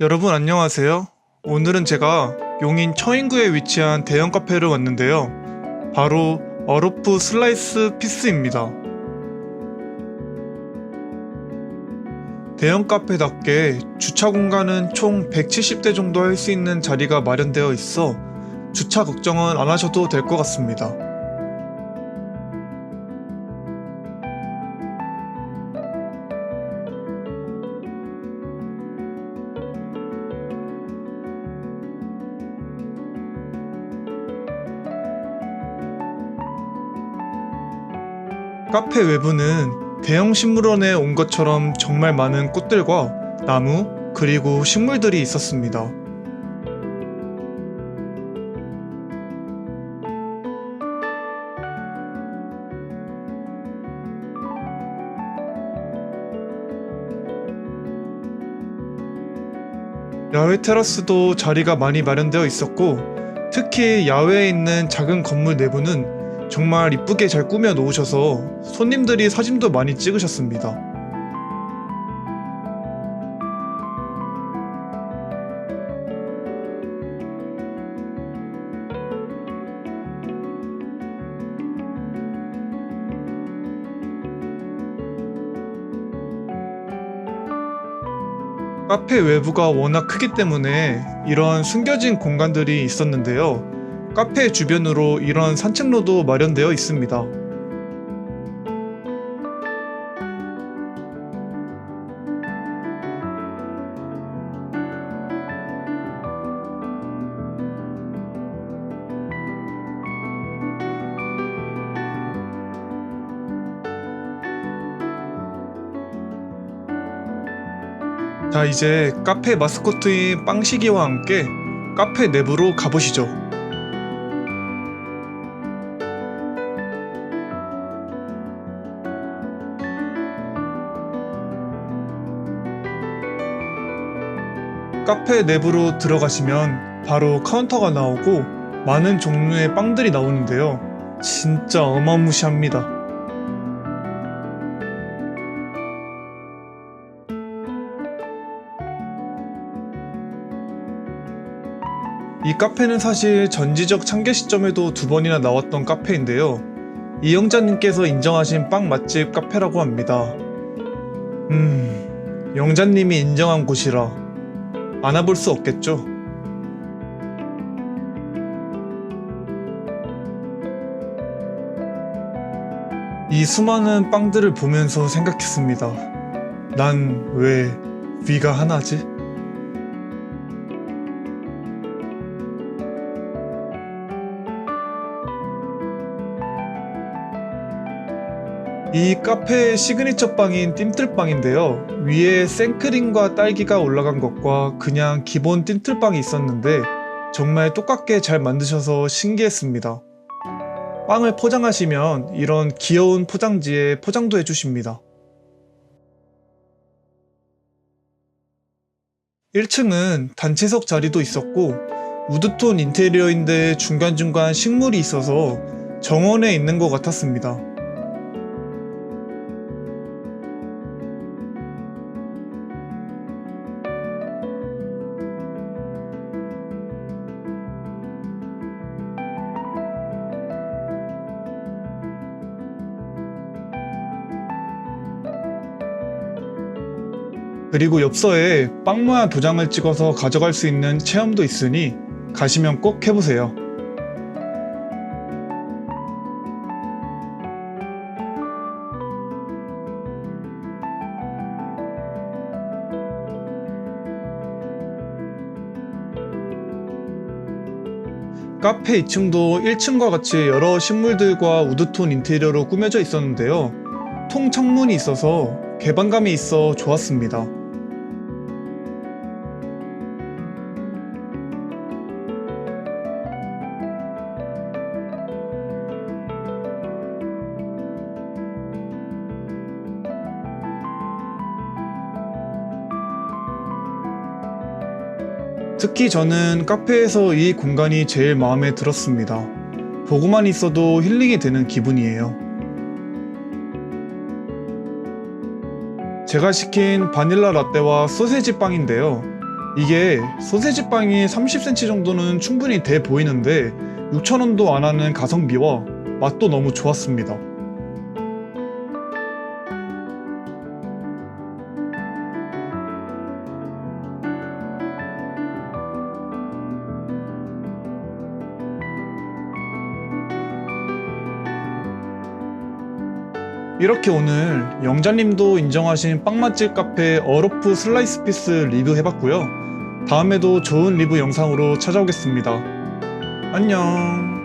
여러분 안녕하세요. 오늘은 제가 용인 처인구에 위치한 대형 카페를 왔는데요. 바로 어로프 슬라이스 피스입니다. 대형 카페답게 주차 공간은 총 170대 정도 할 수 있는 자리가 마련되어 있어 주차 걱정은 안 하셔도 될 것 같습니다. 카페 외부는 대형 식물원에 온 것처럼 정말 많은 꽃들과 나무 그리고 식물들이 있었습니다. 야외 테라스도 자리가 많이 마련되어 있었고 특히 야외에 있는 작은 건물 내부는 정말 이쁘게 잘 꾸며 놓으셔서 손님들이 사진도 많이 찍으셨습니다. 카페 외부가 워낙 크기 때문에 이런 숨겨진 공간들이 있었는데요. 카페 주변으로 이런 산책로도 마련되어 있습니다. 자, 이제 카페 마스코트인 빵시기와 함께 카페 내부로 가보시죠. 카페 내부로 들어가시면 바로 카운터가 나오고 많은 종류의 빵들이 나오는데요. 진짜 어마무시합니다. 이 카페는 사실 전지적 창계 시점에도 두 번이나 나왔던 카페인데요. 이영자님께서 인정하신 빵 맛집 카페라고 합니다. 음, 영자님이 인정한 곳이라 안아볼 수 없겠죠? 이 수많은 빵들을 보면서 생각했습니다. 난 왜 위가 하나지? 이 카페의 시그니처 빵인 띰틀빵인데요. 위에 생크림과 딸기가 올라간 것과 그냥 기본 띰틀빵이 있었는데 정말 똑같게 잘 만드셔서 신기했습니다. 빵을 포장하시면 이런 귀여운 포장지에 포장도 해주십니다. 1층은 단체석 자리도 있었고 우드톤 인테리어인데 중간중간 식물이 있어서 정원에 있는 것 같았습니다. 그리고 엽서에 빵 모양 도장을 찍어서 가져갈 수 있는 체험도 있으니 가시면 꼭 해보세요. 카페 2층도 1층과 같이 여러 식물들과 우드톤 인테리어로 꾸며져 있었는데요. 통 창문이 있어서 개방감이 있어 좋았습니다. 특히 저는 카페에서 이 공간이 제일 마음에 들었습니다. 보고만 있어도 힐링이 되는 기분이에요. 제가 시킨 바닐라 라떼와 소세지 빵인데요. 이게 소세지 빵이 30cm 정도는 충분히 돼 보이는데 6,000원도 안 하는 가성비와 맛도 너무 좋았습니다. 이렇게 오늘 영자님도 인정하신 빵맛집 카페 어로프 슬라이스 피스 리뷰해봤고요. 다음에도 좋은 리뷰 영상으로 찾아오겠습니다. 안녕.